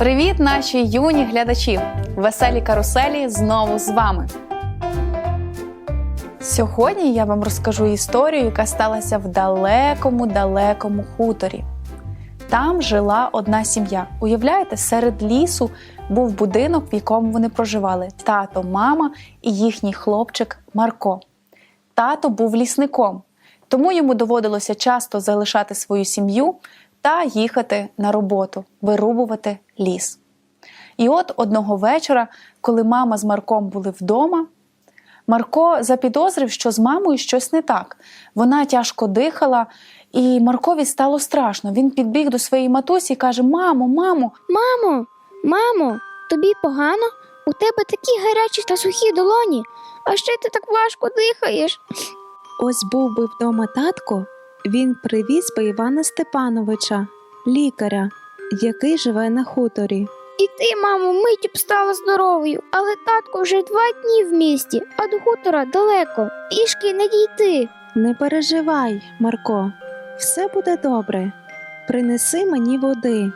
Привіт, наші юні глядачі! Веселі каруселі знову з вами. Сьогодні я вам розкажу історію, яка сталася в далекому далекому хуторі. Там жила одна сім'я. Уявляєте, серед лісу був будинок, в якому вони проживали: тато, мама і їхній хлопчик Марко. Тато був лісником, тому йому доводилося часто залишати свою сім'ю та їхати на роботу, вирубувати ліс. І от одного вечора, коли мама з Марком були вдома, Марко запідозрив, що з мамою щось не так. Вона тяжко дихала, і Маркові стало страшно. Він підбіг до своєї матусі і каже: Мамо, мамо, Мамо, мамо, тобі погано? У тебе такі гарячі та сухі долоні, а ще ти так важко дихаєш. Ось був би вдома татко, він привіз би Івана Степановича, лікаря, який живе на хуторі. І ти, мамо, миттю б стала здоровою, але татко вже два дні в місті, а до хутора далеко, пішки не дійти. Не переживай, Марко, все буде добре. Принеси мені води.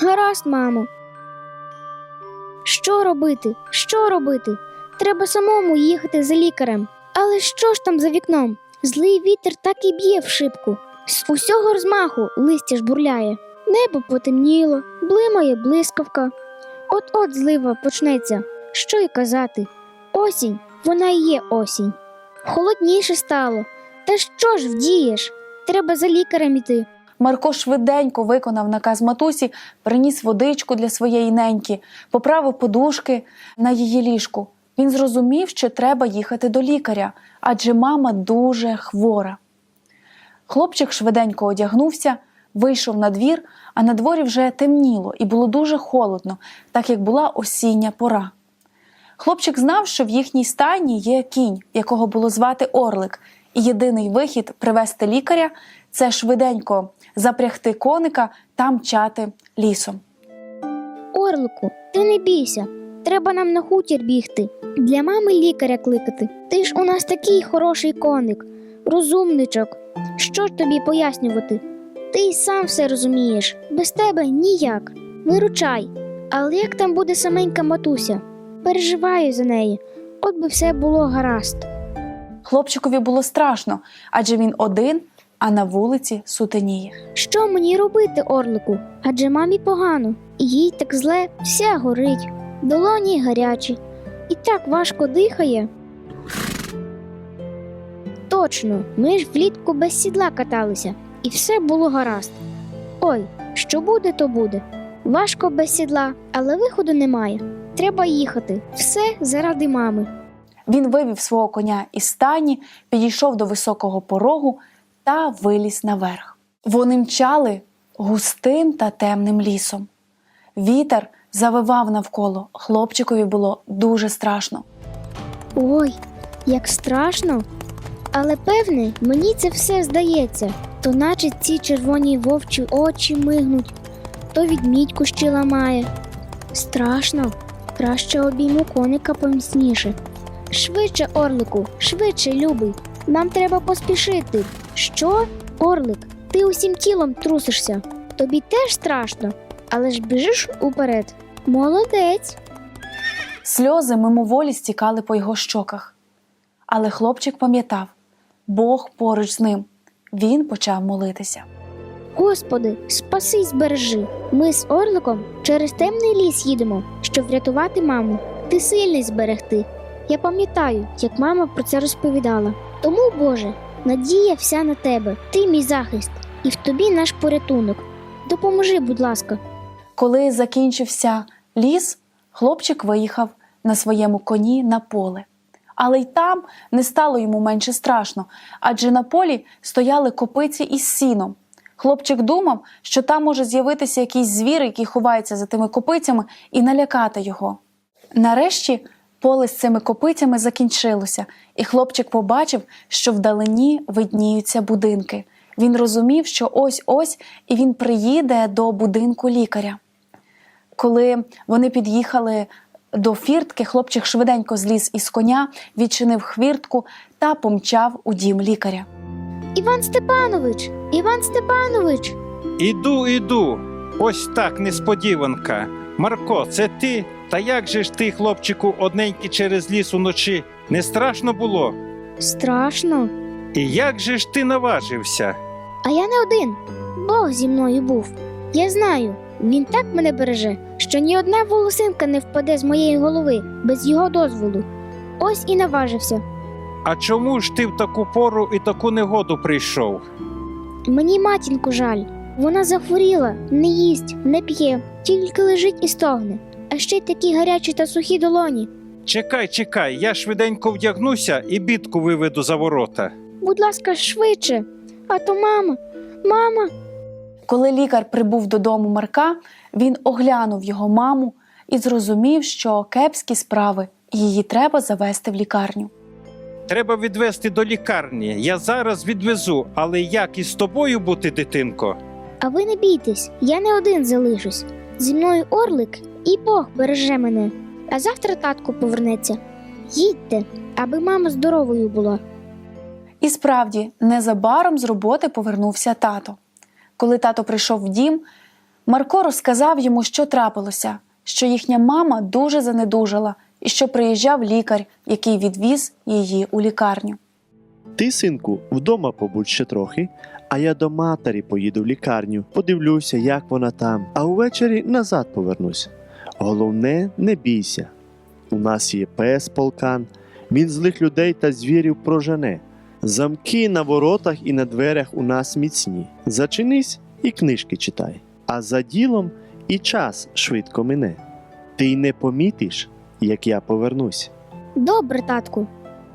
Гаразд, мамо. Що робити? Що робити? Треба самому їхати за лікарем. Але що ж там за вікном? Злий вітер так і б'є в шибку. З усього розмаху листя жбурляє. Небо потемніло, блимає блискавка. От-от злива почнеться. Що й казати? Осінь, вона і є осінь. Холодніше стало. Та що ж вдієш? Треба за лікарем іти. Марко швиденько виконав наказ матусі, приніс водичку для своєї неньки, поправив подушки на її ліжку. Він зрозумів, що треба їхати до лікаря, адже мама дуже хвора. Хлопчик швиденько одягнувся, вийшов на двір, а на дворі вже темніло і було дуже холодно, так як була осіння пора. Хлопчик знав, що в їхній стайні є кінь, якого було звати Орлик, і єдиний вихід привезти лікаря це швиденько запрягти коника та мчати лісом. Орлику, ти не бійся. Треба нам на хутір бігти. Для мами лікаря кликати. Ти ж у нас такий хороший коник, розумничок. Що ж тобі пояснювати? Ти й сам все розумієш, без тебе ніяк. Виручай. Але як там буде саменька матуся? Переживаю за неї, от би все було гаразд. Хлопчикові було страшно, адже він один, а на вулиці сутеніє. Що мені робити, Орлику? Адже мамі погано, і їй так зле вся горить, долоні гарячі, і так важко дихає. Точно, ми ж влітку без сідла каталися, і все було гаразд. Ой, що буде, то буде. Важко без сідла, але виходу немає. Треба їхати. Все заради мами. Він вивів свого коня із стайні, підійшов до високого порогу та виліз наверх. Вони мчали густим та темним лісом. Вітер завивав навколо. Хлопчикові було дуже страшно. Ой, як страшно. Але певне, мені це все здається, то наче ці червоні вовчі очі мигнуть, то відмідь кущі ламає. Страшно, краще обійму коника поміцніше. Швидше, орлику, швидше, любий. Нам треба поспішити. Що? Орлик, ти усім тілом трусишся. Тобі теж страшно, але ж біжиш уперед. Молодець. Сльози мимоволі стікали по його щоках. Але хлопчик пам'ятав Бог поруч з ним. Він почав молитися. Господи, спаси й збережи. Ми з Орликом через темний ліс їдемо, щоб врятувати маму. Ти сильний зберегти. Я пам'ятаю, як мама про це розповідала. Тому, Боже, надія вся на тебе, ти мій захист, і в тобі наш порятунок. Допоможи, будь ласка. Коли закінчився ліс, хлопчик виїхав на своєму коні на поле. Але й там не стало йому менше страшно, адже на полі стояли копиці із сіном. Хлопчик думав, що там може з'явитися якийсь звір, який ховається за тими копицями, і налякати його. Нарешті поле з цими копицями закінчилося, і хлопчик побачив, що вдалині видніються будинки. Він розумів, що ось ось і він приїде до будинку лікаря. Коли вони під'їхали до фіртки, хлопчик швиденько зліз із коня, відчинив хвіртку та помчав у дім лікаря. Іван Степанович, Іван Степанович. Іду, іду. Ось так, несподіванка. Марко, це ти? Та як же ж ти, хлопчику, одненький через ліс уночі? Не страшно було? Страшно. І як же ж ти наважився? А я не один. Бог зі мною був. Я знаю, він так мене береже, що ні одна волосинка не впаде з моєї голови без його дозволу. Ось і наважився. А чому ж ти в таку пору і таку негоду прийшов? Мені матінку жаль. Вона захворіла, не їсть, не п'є, тільки лежить і стогне. А ще й такі гарячі та сухі долоні. Чекай, чекай, я швиденько вдягнуся і бідку виведу за ворота. Будь ласка, швидше. А то мама, мама. Коли лікар прибув додому Марка, він оглянув його маму і зрозумів, що кепські справи, її треба завести в лікарню. Треба відвести до лікарні. Я зараз відвезу, але як із тобою бути, дитинко? А ви не бійтесь, я не один залишусь. Зі мною орлик і Бог береже мене. А завтра татко повернеться. Їдьте, аби мама здоровою була. І справді, незабаром з роботи повернувся тато. Коли тато прийшов в дім, Марко розказав йому, що трапилося, що їхня мама дуже занедужала і що приїжджав лікар, який відвіз її у лікарню. Ти, синку, вдома побудь ще трохи, а я до матері поїду в лікарню, подивлюся, як вона там, а увечері назад повернусь. Головне, не бійся. У нас є пес полкан, він злих людей та звірів прожене. Замки на воротах і на дверях у нас міцні. Зачинись і книжки читай. А за ділом і час швидко мине. Ти й не помітиш, як я повернусь. Добре, татку.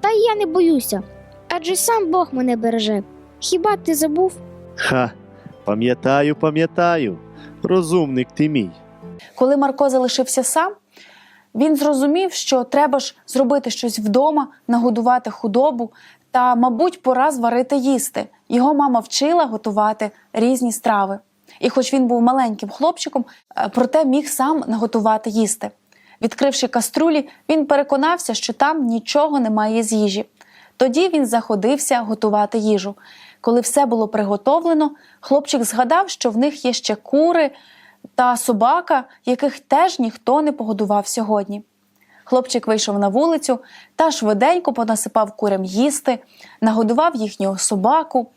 Та й я не боюся. Адже сам Бог мене береже. Хіба ти забув? Ха, пам'ятаю, пам'ятаю. Розумник ти мій. Коли Марко залишився сам, він зрозумів, що треба ж зробити щось вдома, нагодувати худобу та, мабуть, пора зварити їсти. Його мама вчила готувати різні страви. І хоч він був маленьким хлопчиком, е, проте міг сам наготувати їсти. Відкривши каструлі, він переконався, що там нічого немає з їжі. Тоді він заходився готувати їжу. Коли все було приготовлено, хлопчик згадав, що в них є ще кури та собака, яких теж ніхто не погодував сьогодні. Хлопчик вийшов на вулицю та швиденько понасипав курям їсти, нагодував їхнього собаку,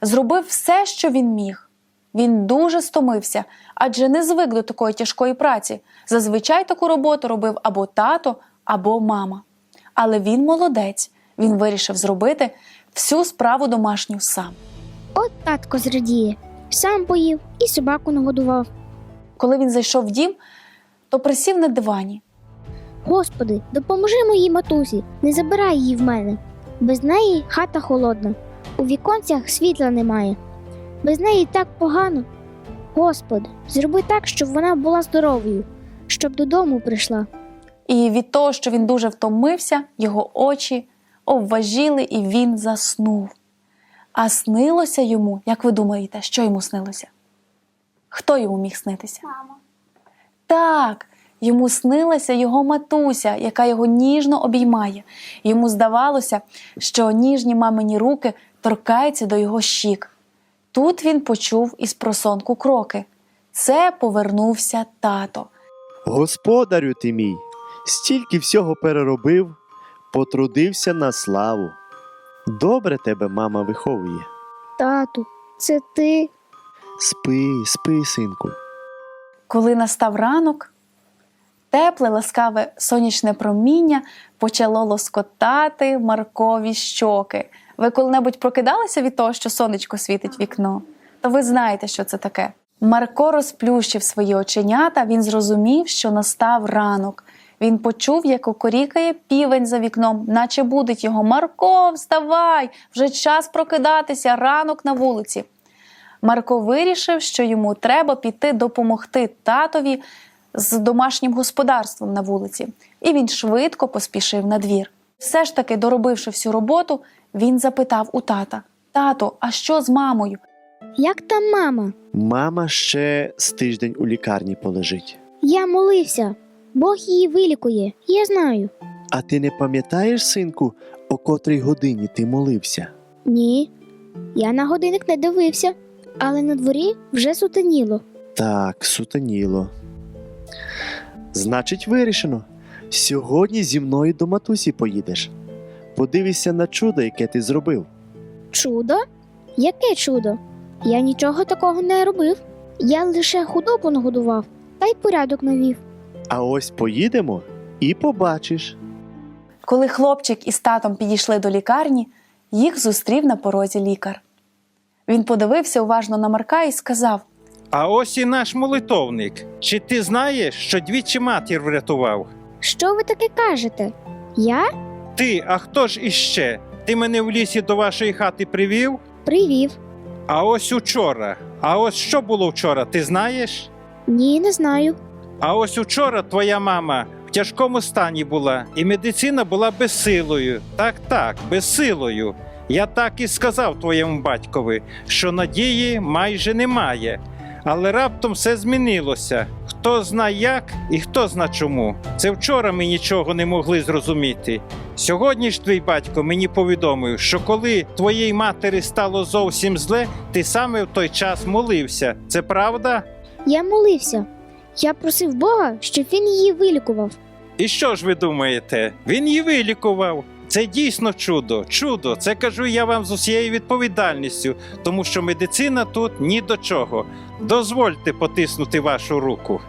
зробив все, що він міг. Він дуже стомився, адже не звик до такої тяжкої праці. Зазвичай таку роботу робив або тато, або мама. Але він молодець, він вирішив зробити всю справу домашню сам. От татко зрадіє. Сам поїв і собаку нагодував. Коли він зайшов в дім, то присів на дивані. Господи, допоможи моїй матусі, не забирай її в мене. Без неї хата холодна, у віконцях світла немає. Без неї так погано. Господи, зроби так, щоб вона була здоровою, щоб додому прийшла. І від того, що він дуже втомився, його очі обважіли, і він заснув. А снилося йому, як ви думаєте, що йому снилося? Хто йому міг снитися? Мама. Так, йому снилася його матуся, яка його ніжно обіймає. Йому здавалося, що ніжні мамині руки торкаються до його щік. Тут він почув із просонку кроки. Це повернувся тато. Господарю ти мій, стільки всього переробив, потрудився на славу. Добре тебе мама виховує. Тату, це ти. Спи, спи, синку. Коли настав ранок, тепле, ласкаве сонячне проміння почало лоскотати Маркові щоки. Ви коли-небудь прокидалися від того, що сонечко світить вікно? То ви знаєте, що це таке. Марко розплющив свої оченята, він зрозумів, що настав ранок. Він почув, як окорікає півень за вікном, наче будить його Марко, вставай! Вже час прокидатися, ранок на вулиці. Марко вирішив, що йому треба піти допомогти татові з домашнім господарством на вулиці, і він швидко поспішив на двір. Все ж таки, доробивши всю роботу, він запитав у тата: Тато, а що з мамою? Як там мама? Мама ще з тиждень у лікарні полежить. Я молився. Бог її вилікує, я знаю. А ти не пам'ятаєш, синку, о котрій годині ти молився? Ні. Я на годинник не дивився, але на дворі вже сутеніло. Так, сутеніло. Значить, вирішено. Сьогодні зі мною до матусі поїдеш. Подивися на чудо, яке ти зробив. Чудо? Яке чудо? Я нічого такого не робив. Я лише худобу нагодував та й порядок навів. А ось поїдемо і побачиш. Коли хлопчик із татом підійшли до лікарні, їх зустрів на порозі лікар. Він подивився уважно на Марка і сказав: А ось і наш молитовник. Чи ти знаєш, що двічі матір врятував? Що ви таке кажете? Я Ти, а хто ж іще? Ти мене в лісі до вашої хати привів? привів. А ось учора. А ось що було вчора, ти знаєш? Ні, не знаю. А ось учора твоя мама в тяжкому стані була, і медицина була безсилою. Так, так, безсилою. Я так і сказав твоєму батькові, що надії майже немає. Але раптом все змінилося. Хто зна як і хто зна чому. Це вчора ми нічого не могли зрозуміти. Сьогодні ж твій батько мені повідомив, що коли твоїй матері стало зовсім зле, ти саме в той час молився. Це правда? Я молився. Я просив Бога, щоб він її вилікував. І що ж ви думаєте? Він її вилікував. Це дійсно чудо. Чудо. Це кажу я вам з усією відповідальністю, тому що медицина тут ні до чого. Дозвольте потиснути вашу руку.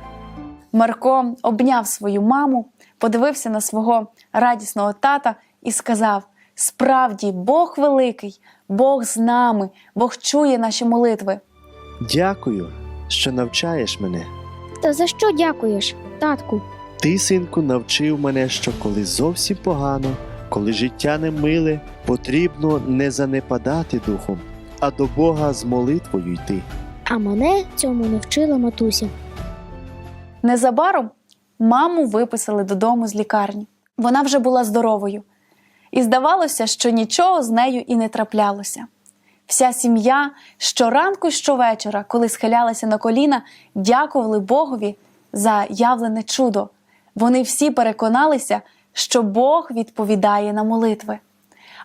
Марко обняв свою маму, подивився на свого радісного тата і сказав: Справді, Бог великий, Бог з нами, Бог чує наші молитви. Дякую, що навчаєш мене. Та за що дякуєш, татку? Ти, синку, навчив мене, що коли зовсім погано, коли життя не миле, потрібно не занепадати духом, а до Бога з молитвою йти. А мене цьому навчила матуся. Незабаром маму виписали додому з лікарні. Вона вже була здоровою, і здавалося, що нічого з нею і не траплялося. Вся сім'я щоранку і щовечора, коли схилялася на коліна, дякували Богові за явлене чудо. Вони всі переконалися, що Бог відповідає на молитви.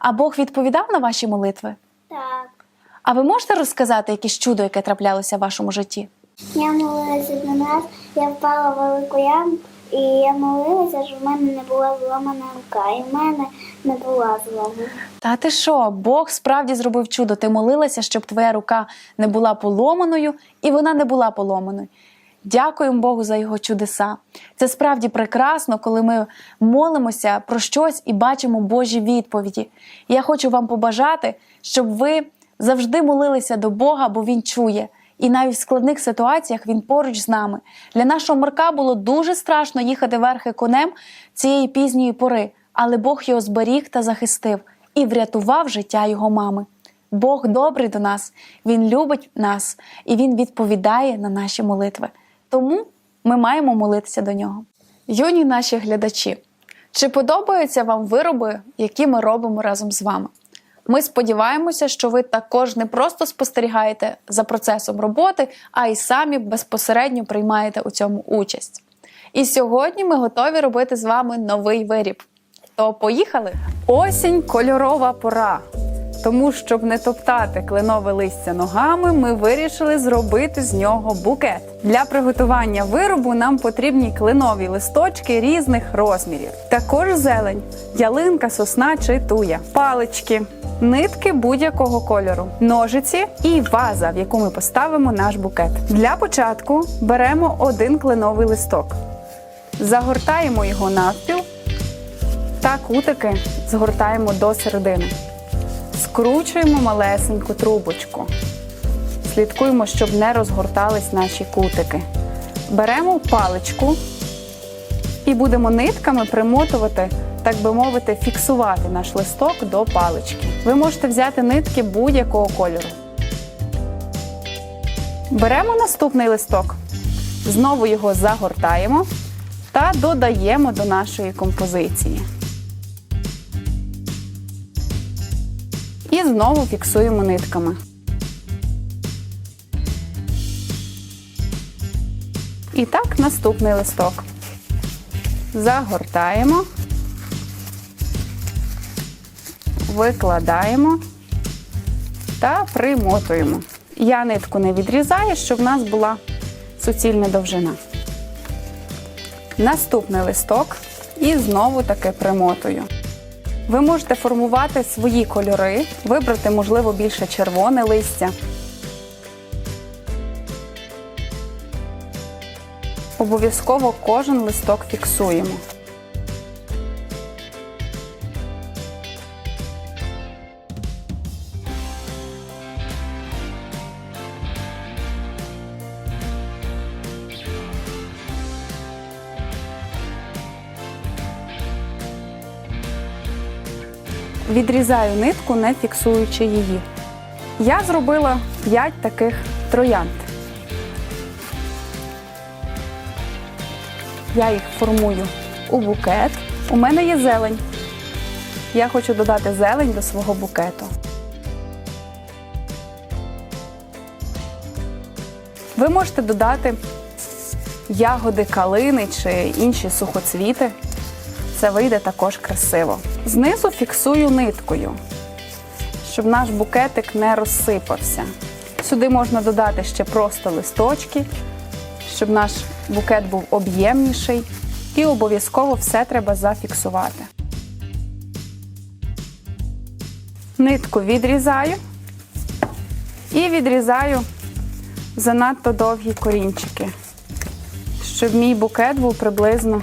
А Бог відповідав на ваші молитви? Так, А ви можете розказати якесь чудо, яке траплялося в вашому житті? я молилася до нас, я впала в велику яму, і я молилася, щоб в мене не була зламана рука, і в мене не була зламана. Та ти що, Бог справді зробив чудо. Ти молилася, щоб твоя рука не була поломаною, і вона не була поломаною. Дякуємо Богу за його чудеса. Це справді прекрасно, коли ми молимося про щось і бачимо Божі відповіді. Я хочу вам побажати, щоб ви завжди молилися до Бога, бо Він чує. І навіть в складних ситуаціях він поруч з нами. Для нашого Марка було дуже страшно їхати верхи конем цієї пізньої пори, але Бог його зберіг та захистив і врятував життя його мами. Бог добрий до нас, Він любить нас і Він відповідає на наші молитви. Тому ми маємо молитися до нього. Юні наші глядачі, чи подобаються вам вироби, які ми робимо разом з вами? Ми сподіваємося, що ви також не просто спостерігаєте за процесом роботи, а й самі безпосередньо приймаєте у цьому участь. І сьогодні ми готові робити з вами новий виріб. То поїхали! Осінь кольорова пора. Тому, щоб не топтати кленове листя ногами, ми вирішили зробити з нього букет. Для приготування виробу нам потрібні кленові листочки різних розмірів. Також зелень, ялинка, сосна чи туя, палички, нитки будь-якого кольору, ножиці і ваза, в яку ми поставимо наш букет. Для початку беремо один кленовий листок, загортаємо його навпіл та кутики згортаємо до середини. Скручуємо малесеньку трубочку. Слідкуємо, щоб не розгортались наші кутики. Беремо паличку і будемо нитками примотувати, так би мовити, фіксувати наш листок до палички. Ви можете взяти нитки будь-якого кольору. Беремо наступний листок, знову його загортаємо та додаємо до нашої композиції. І знову фіксуємо нитками. І так наступний листок. Загортаємо, викладаємо та примотуємо. Я нитку не відрізаю, щоб в нас була суцільна довжина. Наступний листок і знову таки примотую. Ви можете формувати свої кольори, вибрати, можливо, більше червоне листя. Обов'язково кожен листок фіксуємо. Відрізаю нитку, не фіксуючи її. Я зробила 5 таких троянд. Я їх формую у букет. У мене є зелень. Я хочу додати зелень до свого букету. Ви можете додати ягоди калини чи інші сухоцвіти. Це вийде також красиво. Знизу фіксую ниткою, щоб наш букетик не розсипався. Сюди можна додати ще просто листочки, щоб наш букет був об'ємніший. І обов'язково все треба зафіксувати. Нитку відрізаю і відрізаю занадто довгі корінчики, щоб мій букет був приблизно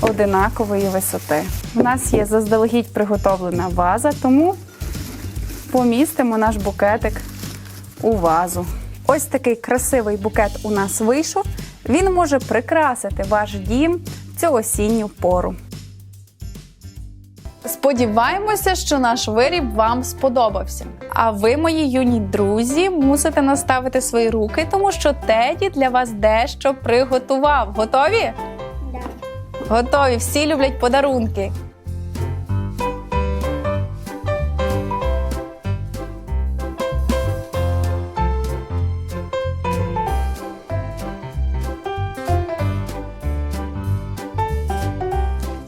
одинакової висоти. У нас є заздалегідь приготовлена ваза, тому помістимо наш букетик у вазу. Ось такий красивий букет у нас вийшов. Він може прикрасити ваш дім цю осінню пору. Сподіваємося, що наш виріб вам сподобався. А ви, мої юні друзі, мусите наставити свої руки, тому що Теді для вас дещо приготував. Готові? Готові, всі люблять подарунки.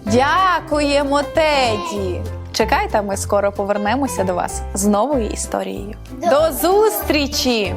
Дякуємо, Теді! Чекайте, ми скоро повернемося до вас з новою історією. До зустрічі!